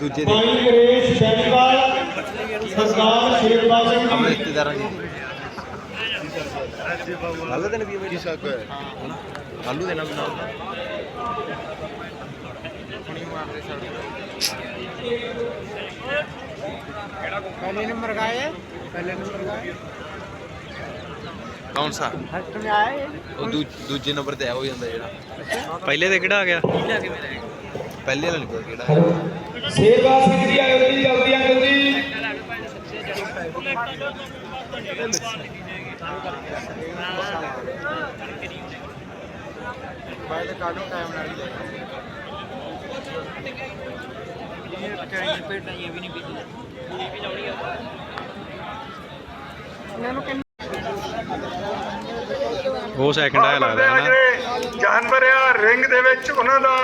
ਦੂਜੇ ਦੇ ਭਾਈ ਗਰੇਸ਼ ਸ਼ੈਨੀਵਾਲ ਸਰਦਾਰ ਸ਼ੇਰਪਾਲ ਸਿੰਘ ਆਪਣੇ ਰਿਸ਼ਤੇਦਾਰਾਂ ਦੇ। ਕੱਲ ਦਿਨ ਵੀ ਮੇਰੀ ਸ਼ੱਕ ਹੈ? ਕੱਲੂ ਦੇ ਨਾਲ ਕੌਣ ਸਾ? ਉਹ ਦੂਜੇ ਨੰਬਰ ਤੇ ਆ ਹੋ ਜਾਂਦਾ ਜਿਹੜਾ। ਪਹਿਲੇ ਤੇ ਕਿਹੜਾ ਆ ਗਿਆ? ਪਹਿਲੇ ਵਾਲਾ ਨਹੀਂ ਪਤਾ ਕਿਹੜਾ। ਸੇਵਾ ਸਿੰਘ ਜੀ ਆਇਓ ਜੀ ਜਲਦੀ ਅੰਕਲ ਜੀ। ਟਾਈਮ ਨਾਲ ਇਹ ਕੈਂਡੀ ਪੇਟ ਨਹੀਂ ਵੀ ਨਹੀਂ ਪੀਤੀ ਇਹ ਵੀ ਜਾਉਣੀ ਆ ਮੈਨੂੰ ਕਿੰਨਾ ਉਹ ਸੈਕਿੰਡ ਆਇਆ ਲੱਗਦਾ ਹੈ ਜਿਹੜੇ ਜਾਨਵਰ ਆ ਰਿੰਗ ਦੇ ਵਿੱਚ ਉਹਨਾਂ ਦਾ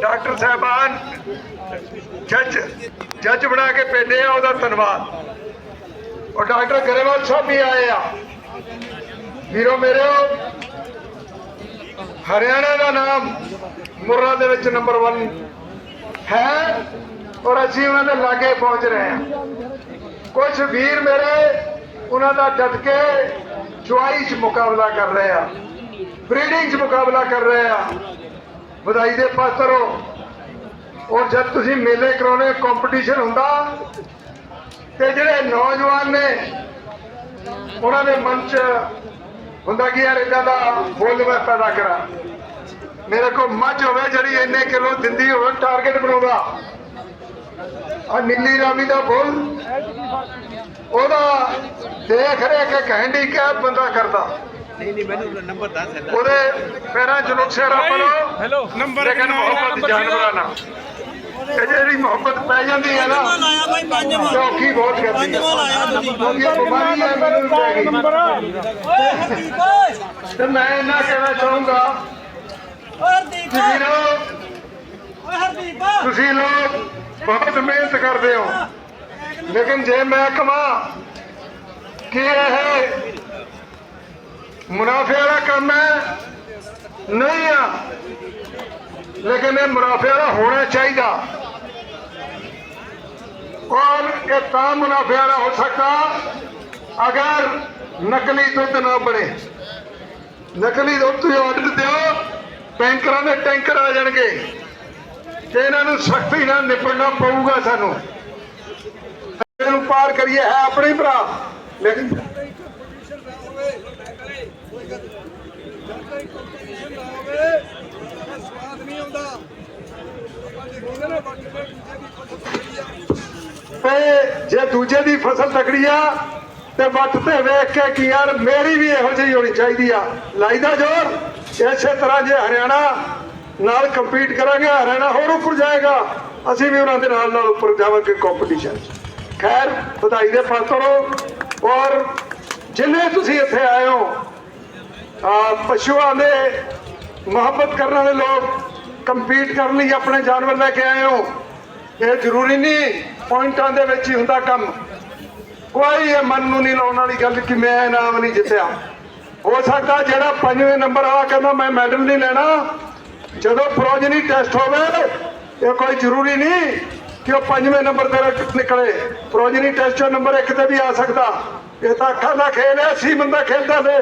ਡਾਕਟਰ ਸਾਹਿਬਾਨ ਜੱਜ ਜੱਜ ਬਣਾ ਕੇ ਭੇਜੇ ਆ, ਉਹਦਾ ਧੰਨਵਾਦ। ਔਰ ਡਾਕਟਰ ਗਰੇਵਾਲ ਸਾਹਿਬ ਵੀ ਆਏ ਆ। ਵੀਰੋ ਮੇਰੇ ਹਰਿਆਣਾ ਦਾ ਨਾਮ ਮੁਰਰਾ ਦੇ ਵਿੱਚ ਨੰਬਰ 1 ਹੈ ਔਰ ਅਸੀਂ ਉਹਨਾਂ ਦੇ ਲਾਗੇ ਪਹੁੰਚ ਰਹੇ ਹਾਂ। ਕੁਝ ਵੀਰ ਮੇਰੇ, ਉਹਨਾਂ ਦਾ ਡਟ ਕੇ ਚੁਆਈ 'ਚ ਮੁਕਾਬਲਾ ਕਰ ਰਹੇ ਆ। ਬਰੀਡਿੰਗ 'ਚ ਮੁਕਾਬਲਾ ਕਰ ਰਹੇ ਆ। ਵਧਾਈ ਦੇ ਪਾਤਰ ਹੋ ਔਰ ਜਦ ਤੁਸੀਂ ਮੇਲੇ ਕਰਾਉਣੇ ਕੰਪੀਟੀਸ਼ਨ ਹੁੰਦਾ, ਤੇ ਜਿਹੜੇ ਨੌਜਵਾਨ ਨੇ, ਉਹਨਾਂ ਦੇ ਮਨ 'ਚ ਹੁੰਦਾ ਕਿ ਯਾਰ ਇਦਾਂ ਦਾ ਬੋਲ ਮੈਂ ਪੈਦਾ ਕਰਾਂ। ਮੇਰੇ ਕੋਲ ਮੱਝ ਹੋਵੇ ਜਿਹੜੀ ਇੰਨੇ ਕਿਲੋ ਦਿੰਦੀ ਹੋਵੇ ਟਾਰਗੇਟ ਬਣਾਉਂਦਾ। ਆ ਨੀਲੀ ਰਾਮੀ ਦਾ ਬੋਲ। ਉਹਦਾ ਦੇਖ ਰਿਹਾ ਕਿ ਕੈਂਡੀ ਕੈਪ ਬੰਦਾ ਕਰਦਾ। ਨਹੀਂ ਨਹੀਂ ਮੈਨੂੰ ਨੰਬਰ ਦੱਸ ਹੈ ਉਹਦੇ ਪੈਰਾਂ ਚ ਨੁਕਸੇ ਰੱਬ ਲੋ ਹੈਲੋ ਨੰਬਰ ਲੇਕਿਨ ਮੁਹੱਬਤ ਜਾਨਵਰਾਂ ਨਾਲ ਤੇ ਜਿਹੜੀ ਮੁਹੱਬਤ ਪੈ ਜਾਂਦੀ ਹੈ ਨਾ ਔਖੀ ਬਹੁਤ ਕਰਦੀ ਹੈ। ਕਿਉਂਕਿ ਇਹ ਬਿਮਾਰੀ ਹੈ। ਮੈਨੂੰ ਲੈ ਗਈ ਤੇ ਮੈਂ ਇਹਨਾਂ ਕਹਿਣਾ ਚਾਹੂੰਗਾ ਕਿ ਵੀਰੋ ਤੁਸੀਂ ਲੋਕ ਬਹੁਤ ਮਿਹਨਤ ਕਰਦੇ ਹੋ। ਲੇਕਿਨ ਜੇ ਮੈਂ ਕਹਾਂ ਕਿ ਇਹ ਮੁਨਾਫੇ ਵਾਲਾ ਕੰਮ ਹੈ, ਨਹੀਂ ਆ, ਲੇਕਿਨ ਇਹ ਮੁਨਾਫੇ ਵਾਲਾ ਹੋਣਾ ਚਾਹੀਦਾ। ਔਰ ਇਹ ਤਾਂ ਮੁਨਾਫੇ ਵਾਲਾ ਹੋ ਸਕਦਾ ਅਗਰ ਨਕਲੀ ਦੁੱਧ ਨਾ ਬਣੇ। ਨਕਲੀ ਦੁੱਧ ਤੁਸੀਂ ਆਰਡਰ ਦਿਓ, ਟੈਂਕਰਾਂ ਦੇ ਟੈਂਕਰ ਆ ਜਾਣਗੇ। ਤੇ ਇਹਨਾਂ ਨੂੰ ਸਖਤੀ ਨਾਲ ਨਿਪਟਣਾ ਪਊਗਾ ਸਾਨੂੰ। ਇਹਨੂੰ ਪਾਰ ਕਰੀਏ, ਹੈ ਆਪਣੇ ਭਰਾ। ਲੇਕਿਨ ਤੇ ਜੇ ਦੂਜੇ ਦੀ ਫਸਲ ਤਕੜੀ ਆ, ਤੇ ਵੱਟ ਤੇ ਵੇਖ ਕੇ ਕਿ ਯਾਰ ਮੇਰੀ ਵੀ ਇਹੋ ਜਿਹੀ ਹੋਣੀ ਚਾਹੀਦੀ ਆ। ਲਾਈਦਾ ਜੋਰ। ਇਸੇ ਤਰ੍ਹਾਂ ਜੇ ਹਰਿਆਣਾ ਨਾਲ ਕੰਪੀਟ ਕਰਾਂਗੇ, ਹਰਿਆਣਾ ਹੋਰ ਉੱਪਰ ਜਾਏਗਾ। ਅਸੀਂ ਵੀ ਉਹਨਾਂ ਦੇ ਨਾਲ ਨਾਲ ਉੱਪਰ ਜਾਵਾਂਗੇ ਕੰਪੀਟੀਸ਼ਨ ਖੈਰ, ਵਧਾਈ ਦੇ ਪਾਤਰ ਹੋ। ਔਰ ਜਿੰਨੇ ਤੁਸੀਂ ਇੱਥੇ ਆਏ ਹੋ, ਆ ਪਸ਼ੂਆਂ ਦੇ ਮੁਹੱਬਤ ਕਰਨ ਵਾਲੇ ਲੋਕ ਕੰਪੀਟ ਕਰਨ ਲਈ ਆਪਣੇ ਜਾਨਵਰ ਲੈ ਕੇ ਆਏ ਹੋ। ਇਹ ਜ਼ਰੂਰੀ ਨਹੀਂ, ਪੁਆਇੰਟਾਂ ਦੇ ਵਿੱਚ ਹੀ ਹੁੰਦਾ ਕੰਮ। ਕੋਈ ਇਹ ਮਨ ਨੂੰ ਨਹੀਂ ਲਾਉਣ ਵਾਲੀ ਗੱਲ ਕਿ ਮੈਂ ਇਨਾਮ ਨਹੀਂ ਜਿੱਤਿਆ। ਹੋ ਸਕਦਾ ਜਿਹੜਾ ਪੰਜਵੇਂ ਨੰਬਰ ਆ ਕਹਿੰਦਾ, ਮੈਂ ਮੈਡਲ ਨਹੀਂ ਲੈਣਾ। ਜਦੋਂ ਪ੍ਰੋਜਨੀ ਟੈਸਟ ਹੋਵੇ, ਇਹ ਕੋਈ ਜ਼ਰੂਰੀ ਨਹੀਂ। ਕਿ ਉਹ ਪੰਜਵੇਂ ਨੰਬਰ ਤੇ ਨਿਕਲੇ। ਪ੍ਰੋਜਨੀ ਟੈਸਟ ਨੰਬਰ 1 ਤੇ ਵੀ ਆ ਸਕਦਾ। ਇਹ ਤਾਂ ਅੱਖਾਂ ਦਾ ਖੇਲ ਹੈ ਸੀ ਬੰਦਾ ਖੇਲਦਾ ਤੇ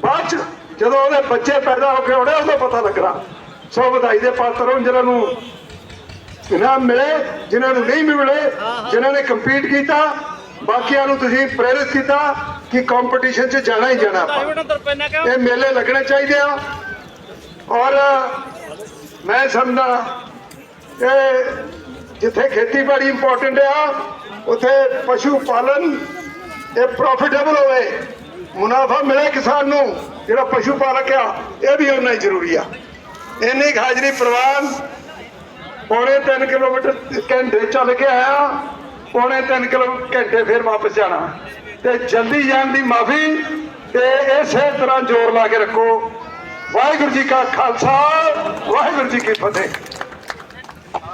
ਬਾਅਦ 'ਚ ਜਦੋਂ ਉਹਦੇ ਬੱਚੇ ਪੈਦਾ ਹੋ ਕੇ ਆਉਣੇ ਉਦੋਂ ਪਤਾ ਲੱਗਣਾ ਸੋ ਵਧਾਈ ਦੇ ਪਾਤਰ ਹੋ, ਜਿਹਨਾਂ ਨੂੰ ਇਨਾਮ ਮਿਲੇ ਜਿਨ੍ਹਾਂ ਨੂੰ ਨਹੀਂ ਮਿਲੇ ਜਿਨ੍ਹਾਂ ਨੇ ਕੰਪੀਟ ਕੀਤਾ, ਬਾਕੀਆਂ ਨੂੰ ਤੁਸੀਂ ਪ੍ਰੇਰਿਤ ਕੀਤਾ ਕਿ ਕੰਪੀਟੀਸ਼ਨ 'ਚ ਜਾਣਾ ਹੀ ਜਾਣਾ ਆਪਾਂ। ਇਹ ਮੇਲੇ ਲੱਗਣੇ ਚਾਹੀਦੇ ਆ। ਔਰ ਮੈਂ ਸਮਝਦਾ, ਇਹ ਜਿੱਥੇ ਖੇਤੀਬਾੜੀ ਇੰਪੋਰਟੈਂਟ ਆ, ਉੱਥੇ ਪਸ਼ੂ ਪਾਲਨ ਇਹ ਪ੍ਰੋਫਿਟੇਬਲ ਹੋਵੇ। ਮੁਨਾਫਾ ਮਿਲੇ ਕਿਸਾਨ ਨੂੰ, ਜਿਹੜਾ ਪਸ਼ੂ ਪਾਲਕ ਆ, ਇਹ ਵੀ ਉਹਨਾਂ ਹੀ ਜ਼ਰੂਰੀ ਆ। ਇੰਨੀ ਹਾਜ਼ਰੀ ਪ੍ਰਵਾਨ, ਪੌਣੇ 3 ਕਿਲੋਮੀਟਰ ਘੰਟੇ ਚੱਲ ਕੇ ਆਇਆ, ਪੌਣੇ 3 ਕਿਲੋ ਘੰਟੇ ਫਿਰ ਵਾਪਸ ਜਾਣਾ। ਤੇ ਜਲਦੀ ਜਾਣ ਦੀ ਮਾਫੀ ਤੇ ਇਸੇ ਤਰ੍ਹਾਂ ਜ਼ੋਰ ਲਾ ਕੇ ਰੱਖੋ। ਵਾਹਿਗੁਰੂ ਜੀ ਕਾ ਖਾਲਸਾ, ਵਾਹਿਗੁਰੂ ਜੀ ਕੀ ਫਤਿਹ।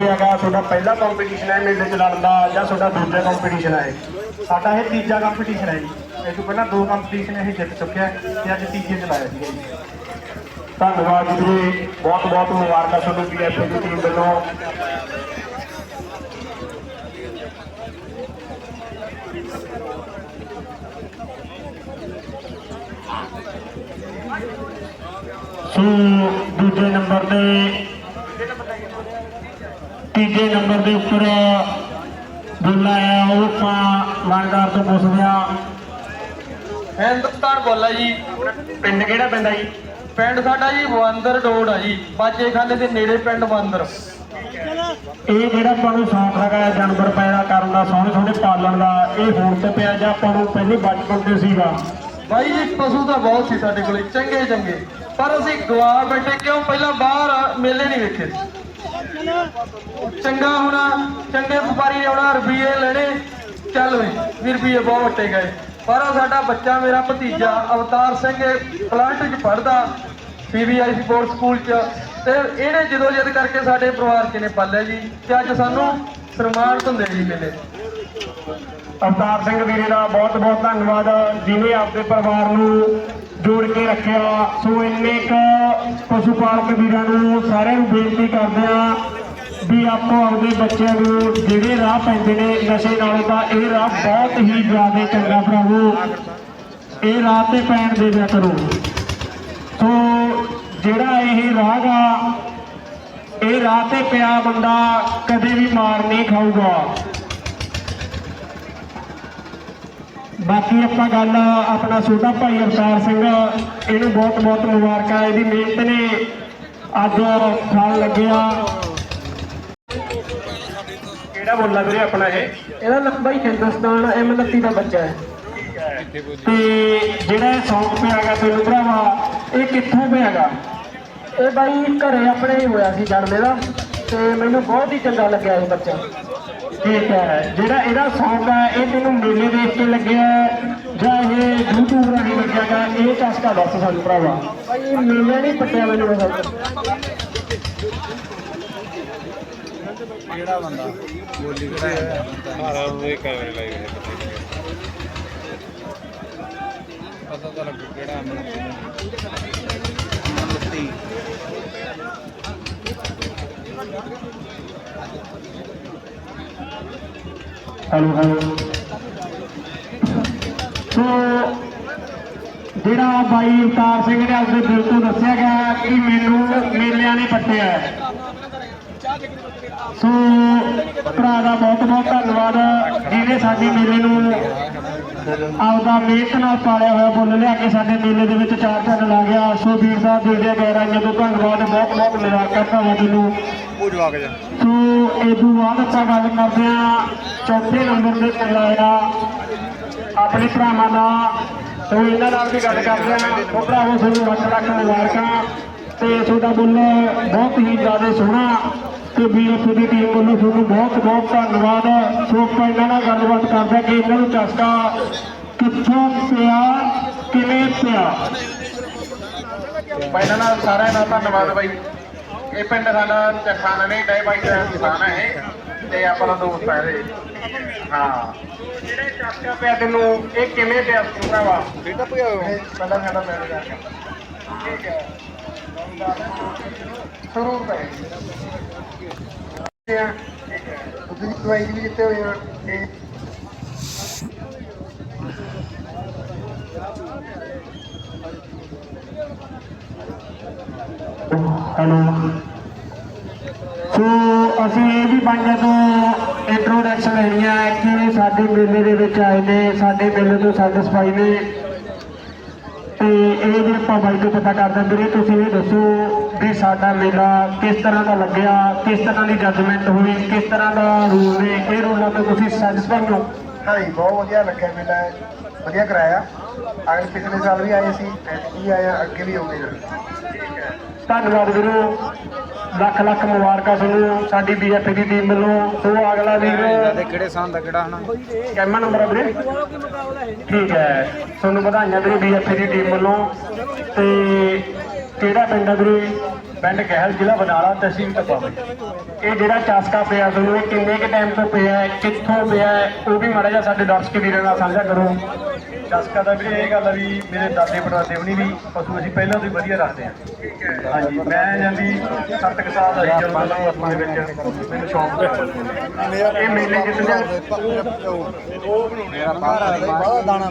ਹੈਗਾ ਤੁਹਾਡਾ ਪਹਿਲਾ ਕੰਪੀਟੀਸ਼ਨ ਹੈ ਮੇਲੇ 'ਚ ਲੜਨ ਦਾ ਜਾਂ ਤੁਹਾਡਾ ਦੂਜਾ ਕੰਪੀਟੀਸ਼ਨ ਹੈ? ਸਾਡਾ ਇਹ ਤੀਜਾ ਕੰਪੀਟੀਸ਼ਨ ਹੈ ਜੀ। ਇਹ ਤੋਂ ਪਹਿਲਾਂ ਦੋ ਕੰਪੀਟੀਸ਼ਨ ਇਹ ਜਿੱਤ ਚੁੱਕਿਆ ਹੈ ਤੇ ਅੱਜ ਤੀਜੇ 'ਚ ਲਾਇਆ ਸੀਗਾ ਜੀ। ਧੰਨਵਾਦ ਜੀ। ਬਹੁਤ ਬਹੁਤ ਮੁਬਾਰਕਾਂ ਤੁਹਾਨੂੰ ਪੀਐਫਏ ਦੀ ਟੀਮ ਵੱਲੋਂ। ਸੋ ਦੂਜੇ ਨੰਬਰ ਤੇ ਤੀਜੇ ਨੰਬਰ ਦੇ ਉੱਪਰ ਬੋਲਾ ਆਇਆ ਉਹ ਆਪਾਂ ਲਾਣਦਾਰ ਤੋਂ ਪੁੱਛਦੇ ਆ ਹਿੰਦੁਸਤਾਨ ਬੋਲਾ ਜੀ। ਪਿੰਡ ਕਿਹੜਾ ਪੈਂਦਾ ਜੀ? ਪਿੰਡ ਸਾਡਾ ਜੀ ਬੰਦਰ ਡੋੜ ਆ ਜੀ ਬਾਜੇਖਾਨੇ ਦੇ ਨੇੜੇ ਪਿੰਡ ਬੰਦਰ ਇਹ ਜਿਹੜਾ ਆਪਾਂ ਨੂੰ ਸ਼ੌਂਕ ਹੈਗਾ ਜਾਨਵਰ ਪੈਦਾ ਕਰਨ ਦਾ ਸੋਹਣੇ ਸੋਹਣੇ ਪਾਲਣ ਦਾ ਇਹ ਹੁਣ ਤੋਂ ਪਿਆ ਜਾਂ ਆਪਾਂ ਨੂੰ ਪਹਿਲੇ ਬਚਪਨ ਤੇ ਸੀਗਾ। ਬਾਈ ਜੀ ਪਸ਼ੂ ਤਾਂ ਬਹੁਤ ਸੀ ਸਾਡੇ ਕੋਲੇ ਚੰਗੇ ਚੰਗੇ। ਪਰ ਅਸੀਂ ਗਵਾ ਬੈਠੇ ਕਿਉਂ? ਪਹਿਲਾਂ ਬਾਹਰ ਮੇਲੇ ਨਹੀਂ ਵੇਖੇ। ਚੰਗਾ ਹੋਣਾ ਚੰਗੇ ਵਪਾਰੀ ਨੇ ਆਉਣਾ, ਰੁਪਈਏ ਲੈਣੇ, ਚੱਲ ਵੇ, ਵੀ ਰੁਪਈਏ ਬਹੁਤ ਵੱਟੇ ਗਏ। ਪਰ ਉਹ ਸਾਡਾ ਬੱਚਾ ਮੇਰਾ ਭਤੀਜਾ ਅਵਤਾਰ ਸਿੰਘ ਪਲਾਂਟ 'ਚ ਪੜਦਾ ਪੀਵੀਆਈ ਸਪੋਰਟ ਸਕੂਲ 'ਚ। ਤੇ ਇਹਨੇ ਜਦੋਂ ਜਿੱਦ ਕਰਕੇ ਸਾਡੇ ਪਰਿਵਾਰ 'ਚ ਨੇ ਪਾਲਿਆ ਜੀ, ਤੇ ਅੱਜ ਸਾਨੂੰ ਸਨਮਾਨ ਹੁੰਦੇ ਜੀ ਮੇਲੇ। ਅਵਤਾਰ ਸਿੰਘ ਵੀਰੇ ਦਾ ਬਹੁਤ ਬਹੁਤ ਧੰਨਵਾਦ। ਜਿਨੇ ਆਪਦੇ ਪਰਿਵਾਰ ਨੂੰ ਕੇ ਰੱਖਿਆ। ਸੋ ਇੰਨੇ ਕੁ ਪਸ਼ੂ ਪਾਲਕ ਵੀਰਾਂ ਨੂੰ ਸਾਰਿਆਂ ਨੂੰ ਬੇਨਤੀ ਕਰਦੇ ਆ ਵੀ ਆਪੋ ਆਪਦੇ ਬੱਚਿਆਂ ਨੂੰ ਜਿਹੜੇ ਰਾਹ ਪੈਂਦੇ ਨੇ ਨਸ਼ੇ ਨਾਲੋਂ ਤਾਂ ਇਹ ਰਾਹ ਬਹੁਤ ਹੀ ਜ਼ਿਆਦਾ ਚੰਗਾ ਭਰਾਵੋ। ਇਹ ਰਾਹ ਤੇ ਪੈਣ ਦੇ ਦਿਆ ਕਰੋ। ਸੋ ਜਿਹੜਾ ਇਹ ਰਾਹ ਗਾ ਇਹ ਰਾਹ ਤੇ ਪਿਆ ਬੰਦਾ ਕਦੇ ਵੀ ਮਾਰ ਨਹੀਂ ਖਾਊਗਾ। ਬਾਕੀ ਆਪਾਂ ਗੱਲ ਆਪਣਾ ਛੋਟਾ ਭਾਈ ਅਵਤਾਰ ਸਿੰਘ ਇਹਨੂੰ ਬਹੁਤ ਬਹੁਤ ਮੁਬਾਰਕਾਂ ਇਹਦੀ ਮਿਹਨਤ ਨੇ ਅੱਜ ਖਾਣ ਲੱਗਿਆ ਕਿਹੜਾ ਬੋਲਣਾ ਵੀਰੇ ਆਪਣਾ ਇਹ? ਇਹਦਾ ਲੰਬਾ ਹੀ ਹਿੰਦੁਸਤਾਨ ਐਮਐਲਪੀ ਦਾ ਬੱਚਾ ਹੈ। ਤੇ ਜਿਹੜਾ ਸੌਂਗ ਪਿਆਗਾ ਤੈਨੂੰ ਭਰਾਵਾ ਇਹ ਕਿੱਥੋਂ ਪਿਆਗਾ ਇਹ ਬਾਈ ਘਰੇ ਆਪਣੇ ਹੀ ਹੋਇਆ ਸੀ ਜਨਮੇ ਦਾ ਤੇ ਮੈਨੂੰ ਬਹੁਤ ਹੀ ਚੰਗਾ ਲੱਗਿਆ ਇਹ ਬੱਚਾ। ਹੈ। ਜਿਹੜਾ ਇਹਦਾ ਸੌਂਗ ਹੈ ਇਹ ਤੈਨੂੰ ਮੇਲੇ ਦੇਖ ਕੇ ਲੱਗਿਆ। ਹੈ ਜਾਂ ਇਹ YouTube ਰਾਹੀਂ ਲੱਗਿਆਗਾ ਇਹ ਚਸਕਾ ਦੱਸ ਸਾਨੂੰ ਭਰਾਵਾ। ਬਾਈ ਮੇਲੇ ਨਹੀਂ ਪੱਟਿਆ ਮੈਨੂੰ ਇਹ ਕਿਹੜਾ ਬੰਦਾ? ਬੋਲੀ ਕਿਹੜਾ ਹੈ? ਸਾਰਾ ਉਹ ਇਹ ਕੈਮਰੇ ਲਾਈ ਹੋਏ ਪਤਾ ਤਾਂ ਲੱਗੂ ਕਿਹੜਾ ਮਨਤੀ ਹੈਲੋ ਹੈਲੋ। ਸੋ, ਜਿਹੜਾ ਬਾਈ ਅਵਤਾਰ ਸਿੰਘ ਨੇ ਆਪਣੇ ਦਿਲ ਤੋਂ ਦੱਸਿਆ ਗਿਆ ਕਿ ਮੈਨੂੰ ਮੇਲਿਆਂ ਨੇ ਪੱਟਿਆ ਸੋ, ਭਰਾ ਦਾ ਬਹੁਤ ਬਹੁਤ ਧੰਨਵਾਦ। ਜਿਹਨੇ ਸਾਡੀ ਮੇਲੇ ਨੂੰ ਆਪਦਾ ਮਿਹਨਤ ਨਾਲ ਪਾਲਿਆ ਹੋਇਆ ਬੁੱਲ ਲਿਆ ਕੇ ਸਾਡੇ ਮੇਲੇ ਦੇ ਵਿੱਚ ਚਾਰ ਚੰਨ ਲਾ ਗਿਆ। ਸੋ ਵੀਰ ਸਾਹਿਬ ਦੇ ਦੇ ਗੈਰਾਂ ਤੋਂ ਧੰਨਵਾਦ ਬਹੁਤ ਬਹੁਤ ਤੈਨੂੰ ਉਹ ਜਵਾਕ ਜਾ। ਸੋ ਇਹ ਤੋਂ ਬਾਅਦ ਆਪਾਂ ਗੱਲ ਕਰਦੇ ਹਾਂ ਚੌਥੇ ਨੰਬਰ ਤੇ ਆਇਆ ਆਪਣੇ ਭਰਾਵਾਂ ਦਾ ਸੋ ਇਹਨਾਂ ਨਾਲ ਵੀ ਗੱਲ ਕਰਦੇ ਹਾਂ। ਉਹ ਭਰਾਵੋ ਤੁਹਾਨੂੰ ਲੱਖ ਲੱਖ ਮੁਬਾਰਕਾਂ। ਤੇ ਤੁਹਾਡਾ ਬੁੱਲ ਬਹੁਤ ਹੀ ਜ਼ਿਆਦਾ ਸੋਹਣਾ। ਤੇ ਬੀਐਫ ਦੀ ਟੀਮ ਵੱਲੋਂ ਤੁਹਾਨੂੰ ਬਹੁਤ ਬਹੁਤ ਧੰਨਵਾਦ। ਸੋ ਆਪਾਂ ਇਹਨਾਂ ਨਾਲ ਗੱਲਬਾਤ ਕਰਦੇ ਹਾਂ ਕਿ ਇਹਨਾਂ ਨੂੰ ਚਸਕਾ ਕਿੱਥੋਂ ਪਿਆ ਕਿਵੇਂ ਪਿਆ? ਪਹਿਲਾਂ ਨਾਲ ਸਾਰਿਆਂ ਦਾ ਧੰਨਵਾਦ ਬਾਈ। ਇਹ ਪਿੰਡ ਸਾਡਾ ਚੱਖਾਨਾ ਨਹੀਂ ਡੇ ਬਾਈ ਦਾ ਕਿਸਾਨ ਹੈ ਤੇ ਆਪਣਾ ਦੋਸਤ ਹੈ ਇਹਦੇ ਹਾਂ। ਜਿਹੜੇ ਚਾਚਾ ਪਿਆ ਤੈਨੂੰ ਇਹ ਕਿਵੇਂ ਪਿਆ ਸੀ ਭਰਾਵਾ? ਬੇਟਾ ਪਿਆ ਪਹਿਲਾਂ ਸਾਡਾ ਜਾ ਠੀਕ ਹੈ। ਸ਼ੁਰੂ ਪੈ ਠੀਕ ਹੈ ਦਵਾਈ ਵੀ ਦਿੱਤੇ ਹੋਏ ਆ ਇਹ ਹੈਲੋ। ਸੋ, ਅਸੀਂ ਇਹ ਵੀ ਪੰਜ ਤੋਂ ਇੰਟਰੋਡਕਸ਼ਨ ਲੈਣੀ ਹੈ ਕਿ ਸਾਡੇ ਮੇਲੇ ਦੇ ਵਿੱਚ ਆਏ ਨੇ, ਸਾਡੇ ਮੇਲੇ ਤੋਂ ਸੈਟੀਸਫਾਈ ਨੇ ਇਹ ਵੀ ਆਪਾਂ ਬਾਈ ਤੋਂ ਪਤਾ ਕਰਦੇ ਵੀਰੇ ਤੁਸੀਂ ਇਹ ਦੱਸੋ ਵੀ ਸਾਡਾ ਮੇਲਾ ਕਿਸ ਤਰ੍ਹਾਂ ਦਾ ਲੱਗਿਆ ਕਿਸ ਤਰ੍ਹਾਂ ਦੀ ਜੱਜਮੈਂਟ ਹੋਈ ਕਿਸ ਤਰ੍ਹਾਂ ਦਾ ਰੂਲ ਨੇ ਇਹ ਰੂਲਾਂ ਤੋਂ ਤੁਸੀਂ ਸੈਟੀਸਫਾਈ ਹੋ? ਹਾਂਜੀ ਬਹੁਤ ਵਧੀਆ ਲੱਗਿਆ ਮੇਲਾ। ਵਧੀਆ ਕਰਾਇਆ। ਅਗਲੇ ਪਿਛਲੇ ਸਾਲ ਵੀ ਆਏ ਸੀ ਐਤਕੀ ਆਇਆ ਅੱਗੇ ਵੀ ਆਉਂਦੇ ਧੰਨਵਾਦ ਵੀਰੋ। ਲੱਖ ਲੱਖ ਮੁਬਾਰਕਾਂ ਤੁਹਾਨੂੰ ਸਾਡੀ ਬੀਐਫ ਦੀ ਟੀਮ ਵੱਲੋਂ ਸੋ ਅਗਲਾ ਵੀਰ ਕਿਹੜੇ ਸਾਲ ਦਾ ਕਿਹੜਾ ਹਨਾ? ਕੈਮਾ ਨੰਬਰ ਵੀਰੇ ਠੀਕ ਹੈ ਤੁਹਾਨੂੰ ਵਧਾਈਆਂ ਵੀਰੇ ਬੀਐਫ ਦੀ ਟੀਮ ਵੱਲੋਂ। ਤੇ ਕਿਹੜਾ ਪਿੰਡ ਵੀਰੇ? ਪਿੰਡ ਗਹਿਲ ਜ਼ਿਲ੍ਹਾ ਬਨਾਲਾ ਤਹਿਸੀਲ ਟੱਪਾ ਇਹ ਜਿਹੜਾ ਚਾਸਕਾ ਪਿਆ ਤੁਹਾਨੂੰ ਇਹ ਕਿੰਨੇ ਕੁ ਟਾਈਮ ਤੋਂ ਪਿਆ ਹੈ ਕਿੱਥੋਂ ਪਿਆ ਹੈ ਉਹ ਵੀ ਮਾੜਾ ਜਿਹਾ ਸਾਡੇ ਦਰਸ਼ਕ ਵੀਰਾਂ ਨਾਲ ਸਾਂਝਾ ਕਰੋ। ਚਸਕਾ ਦਾ ਵੀਰੇ ਇਹ ਗੱਲ ਆ ਵੀ ਮੇਰੇ ਦਾਦੇ ਪੜਦਾਦੇ ਹੁਣੀ ਵੀ ਪਸ਼ੂ ਅਸੀਂ ਪਹਿਲਾਂ ਤੋਂ ਹੀ ਵਧੀਆ ਰੱਖਦੇ ਹਾਂ। ਹਾਂਜੀ ਮੈਂ ਜਾਂਦੀ 7 ਕੁ ਸਾਲ ਦਾ ਸੀ ਜਦੋਂ ਪਸ਼ੂ ਦੇ ਵਿੱਚ ਮੈਨੂੰ ਸ਼ੌਂਕ ਪਿਆ ਇਹ ਮੇਲੇ ਜਿੱਤਦੇ ਆ ਮੇਰਾ ਪਾਰਾ ਬੜਾ ਦਾਣਾ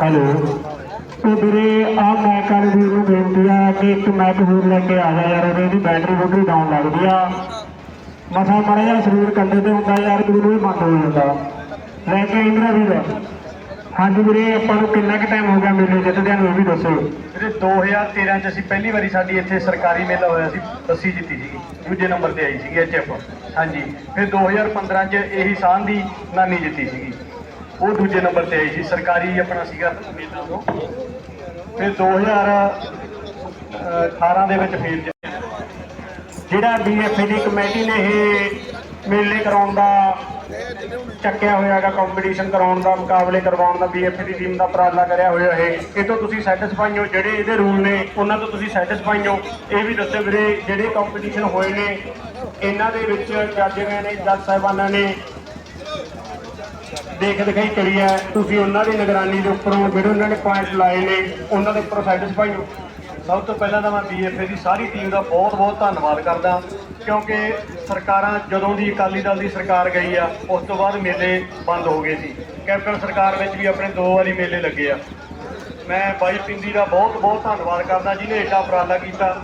ਹੈਲੋ। ਤੇ ਵੀਰੇ ਆ ਮੈਕ ਵਾਲੇ ਵੀਰ ਨੂੰ ਬੇਨਤੀ ਆ ਕਿ ਇੱਕ ਮੈਕ ਹੋਰ ਲੈ ਕੇ ਆ ਜਾ ਯਾਰ ਉਹਦੀ ਬੈਟਰੀ ਬੁੱਟਰੀ ਡਾਊਨ ਲੱਗਦੀ ਆ। ਮਸਾ ਮੜਾ ਸਰੀਰ ਕੰਡੇ ਤੇ ਹੁੰਦਾ ਯਾਰ ਮੈਨੂੰ ਵੀ ਬੰਦ ਹੋ ਜਾਂਦਾ। ਲੈ ਕੇ ਇੰਦਰਾ ਵੀਰ। ਹਾਂਜੀ ਵੀਰੇ, ਆਪਾਂ ਨੂੰ ਕਿੰਨਾ ਕੁ ਟਾਈਮ ਹੋ ਗਿਆ ਮੇਲੇ ਜਿੱਤਦਿਆਂ ਨੂੰ ਇਹ ਵੀ ਦੱਸੋ। ਵੀਰੇ 2013 ਚ ਅਸੀਂ ਪਹਿਲੀ ਵਾਰੀ ਸਾਡੀ ਇੱਥੇ ਸਰਕਾਰੀ ਮੇਲਾ ਹੋਇਆ ਸੀ ਬੱਸੀ ਜਿੱਤੀ ਸੀਗੀ। ਦੂਜੇ ਨੰਬਰ ਤੇ ਆਈ ਸੀਗੀ ਐਚਐਫ ਹਾਂਜੀ, ਫਿਰ 2015 ਚ ਇਹੀ ਸਾਨ ਦੀ ਨਾਨੀ ਜਿੱਤੀ ਸੀਗੀ। ਉਹ ਦੂਜੇ ਨੰਬਰ ਤੇ ਆਈ ਸੀ, ਸਰਕਾਰੀ ਆਪਣਾ ਸੀਗਾ ਮੇਲਾ ਉਹ। ਫਿਰ 2018 ਦੇ ਵਿੱਚ ਫੇਰ ਜਿਹੜਾ ਬੀਐਫਏ ਦੀ ਕਮੇਟੀ ਨੇ ਇਹ ਮੇਲੇ ਕਰਾਉਣ ਦਾ ਚੱਕਿਆ ਹੋਇਆ ਹੈਗਾ ਕੰਪੀਟੀਸ਼ਨ ਕਰਾਉਣ ਦਾ, ਮੁਕਾਬਲੇ ਕਰਵਾਉਣ ਦਾ ਬੀਐਫਏ ਦੀ ਟੀਮ ਦਾ ਉਪਰਾਲਾ ਕਰਿਆ ਹੋਇਆ ਇਹ। ਇਹ ਤੋਂ ਤੁਸੀਂ ਸੈਟੀਸਫਾਈ ਹੋ? ਜਿਹੜੇ ਇਹਦੇ ਰੂਲ ਨੇ, ਉਹਨਾਂ ਤੋਂ ਤੁਸੀਂ ਸੈਟੀਸਫਾਈ ਹੋ? ਇਹ ਵੀ ਦੱਸੋ ਵੀਰੇ, ਜਿਹੜੇ ਕੰਪੀਟੀਸ਼ਨ ਹੋਏ ਨੇ, ਇਹਨਾਂ ਦੇ ਵਿੱਚ ਜੱਜ ਨੇ ਜੱਜ ਸਾਹਿਬਾਨਾਂ ਨੇ ਦੇਖ ਦਿਖਾਈ ਕਰੀ ਹੈ। ਤੁਸੀਂ ਉਹਨਾਂ ਦੀ ਨਿਗਰਾਨੀ ਦੇ ਉੱਪਰੋਂ ਜਿਹੜੇ ਉਹਨਾਂ ਨੇ ਪੁਆਇੰਟ ਲਾਏ ਨੇ, ਉਹਨਾਂ ਦੇ ਉੱਪਰੋਂ ਸੈਟੀਸਫਾਈ ਹੋ? ਸਭ ਤੋਂ ਪਹਿਲਾਂ ਤਾਂ ਮੈਂ ਬੀਐਫਏ ਦੀ ਸਾਰੀ ਟੀਮ ਦਾ ਬਹੁਤ-ਬਹੁਤ ਧੰਨਵਾਦ ਕਰਦਾ, ਕਿਉਂਕਿ ਸਰਕਾਰਾਂ ਜਦੋਂ ਦੀ ਅਕਾਲੀ ਦਲ ਦੀ ਸਰਕਾਰ ਗਈ ਆ, ਉਸ ਤੋਂ ਬਾਅਦ ਮੇਲੇ ਬੰਦ ਹੋ ਗਏ ਸੀ। ਕੈਪਟਨ ਸਰਕਾਰ ਵਿੱਚ ਵੀ ਆਪਣੇ ਦੋ ਵਾਰੀ ਮੇਲੇ ਲੱਗੇ ਆ। ਮੈਂ ਬਾਈ ਪਿੰਦੀ ਦਾ ਬਹੁਤ-ਬਹੁਤ ਧੰਨਵਾਦ ਕਰਦਾ, ਜਿਹਨੇ ਏਡਾ ਉਪਰਾਲਾ ਕੀਤਾ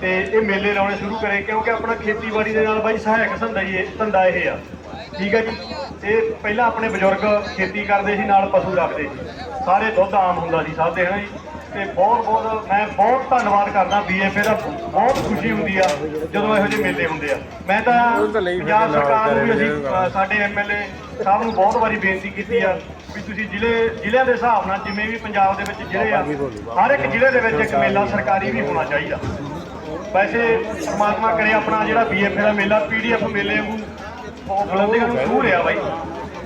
ਤੇ ਇਹ ਮੇਲੇ ਲਾਉਣੇ ਸ਼ੁਰੂ ਕਰੇ, ਕਿਉਂਕਿ ਆਪਣਾ ਖੇਤੀਬਾੜੀ ਦੇ ਨਾਲ ਬਾਈ ਸਹਾਇਕ ਧੰਦਾ ਹੀ ਧੰਦਾ ਇਹ ਆ। ਠੀਕ ਹੈ ਜੀ? ਇਹ ਪਹਿਲਾਂ ਆਪਣੇ ਬਜ਼ੁਰਗ ਖੇਤੀ ਕਰਦੇ ਸੀ, ਨਾਲ ਪਸ਼ੂ ਰੱਖਦੇ ਸੀ। ਸਾਰੇ ਦੁੱਧ ਆਮ ਹੁੰਦਾ ਸੀ ਸਭ ਦੇ ਹਨਾ ਜੀ? ਤੇ ਬਹੁਤ ਬਹੁਤ ਮੈਂ ਬਹੁਤ ਧੰਨਵਾਦ ਕਰਦਾ ਬੀਐਫਏ ਦਾ। ਬਹੁਤ ਖੁਸ਼ੀ ਹੁੰਦੀ ਆ ਜਦੋਂ ਇਹੋ ਜਿਹੇ ਮੇਲੇ ਹੁੰਦੇ ਆ। ਮੈਂ ਤਾਂ ਪੰਜਾਬ ਸਰਕਾਰ ਨੂੰ ਵੀ ਅਸੀਂ ਸਾਡੇ ਐਮਐਲਏ ਸਾਹਿਬ ਨੂੰ ਬਹੁਤ ਵਾਰੀ ਬੇਨਤੀ ਕੀਤੀ ਆ ਵੀ ਤੁਸੀਂ ਜ਼ਿਲ੍ਹੇ ਜ਼ਿਲ੍ਹਿਆਂ ਦੇ ਹਿਸਾਬ ਨਾਲ ਜਿਵੇਂ ਵੀ ਪੰਜਾਬ ਦੇ ਵਿੱਚ ਜ਼ਿਲ੍ਹੇ ਆ ਹਰ ਇੱਕ ਜ਼ਿਲ੍ਹੇ ਦੇ ਵਿੱਚ ਇੱਕ ਮੇਲਾ ਸਰਕਾਰੀ ਵੀ ਹੋਣਾ ਚਾਹੀਦਾ। ਵੈਸੇ ਪਰਮਾਤਮਾ ਕਰੇ ਆਪਣਾ ਜਿਹੜਾ ਬੀਐਫਏ ਦਾ ਮੇਲਾ ਪੀਡੀਐਫ ਮੇਲੇ ਵਾਂਗੂ ਉਹ ਬੁਲੰਦੀਆਂ ਨੂੰ ਰਿਹਾ ਬਾਈ।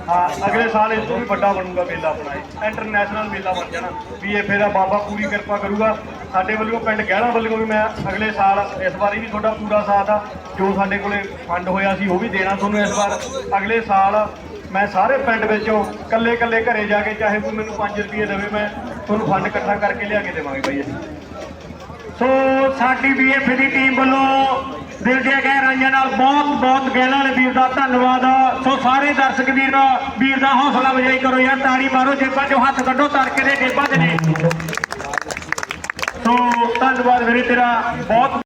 ਹਾਂ, ਅਗਲੇ ਸਾਲ ਇਸ ਤੋਂ ਵੀ ਵੱਡਾ ਬਣੂਗਾ ਮੇਲਾ ਆਪਣਾ ਇਹ। ਇੰਟਰਨੈਸ਼ਨਲ ਮੇਲਾ ਬਣ ਜਾਣਾ। ਬੀਐਫਏ ਦਾ ਬਾਬਾ ਪੂਰੀ ਕਿਰਪਾ ਕਰੂਗਾ। ਸਾਡੇ ਵੱਲੋਂ ਪਿੰਡ ਗਹਿਣਾ ਵੱਲੋਂ ਵੀ ਮੈਂ ਅਗਲੇ ਸਾਲ ਇਸ ਵਾਰੀ ਵੀ ਤੁਹਾਡਾ ਪੂਰਾ ਸਾਥ ਆ। ਜੋ ਸਾਡੇ ਕੋਲੇ ਫੰਡ ਹੋਇਆ ਸੀ, ਉਹ ਵੀ ਦੇਣਾ ਤੁਹਾਨੂੰ ਇਸ ਵਾਰ। ਅਗਲੇ ਸਾਲ ਮੈਂ ਸਾਰੇ ਪਿੰਡ ਵਿੱਚੋਂ ਕੱਲੇ ਕੱਲੇ ਘਰੇ ਜਾ ਕੇ ਚਾਹੇ ਕੋਈ ਮੈਨੂੰ 5 ਰੁਪਏ ਦੇਵੇ, ਮੈਂ ਤੁਹਾਨੂੰ ਫੰਡ ਇਕੱਠਾ ਕਰਕੇ ਲਿਆ ਕੇ ਦੇਵਾਂਗੇ ਬਾਈ ਅਸੀਂ। ਸੋ ਸਾਡੀ ਬੀਐਫਏ ਦੀ ਟੀਮ ਵੱਲੋਂ ਦਿਲ ਦੀਆਂ ਗਹਿਰਾਈਆਂ ਨਾਲ ਬਹੁਤ ਬਹੁਤ ਗਹਿਲਾਂ ਵਾਲੇ ਵੀਰ ਦਾ ਧੰਨਵਾਦ। ਸੋ ਸਾਰੇ ਦਰਸ਼ਕ ਵੀਰ ਵੀਰ ਦਾ ਹੌਸਲਾ ਵਜਾਈ ਕਰੋ ਯਾਰ, ਤਾੜੀ ਮਾਰੋ, ਜੇਬਾਂ 'ਚੋਂ ਹੱਥ ਕੱਢੋ, ਤੜਕੇ ਦੇ ਜੇਬਾਂ 'ਚ ਨੇ ਸੋ ਧੰਨਵਾਦ ਵੀਰੇ ਤੇਰਾ, ਬਹੁਤ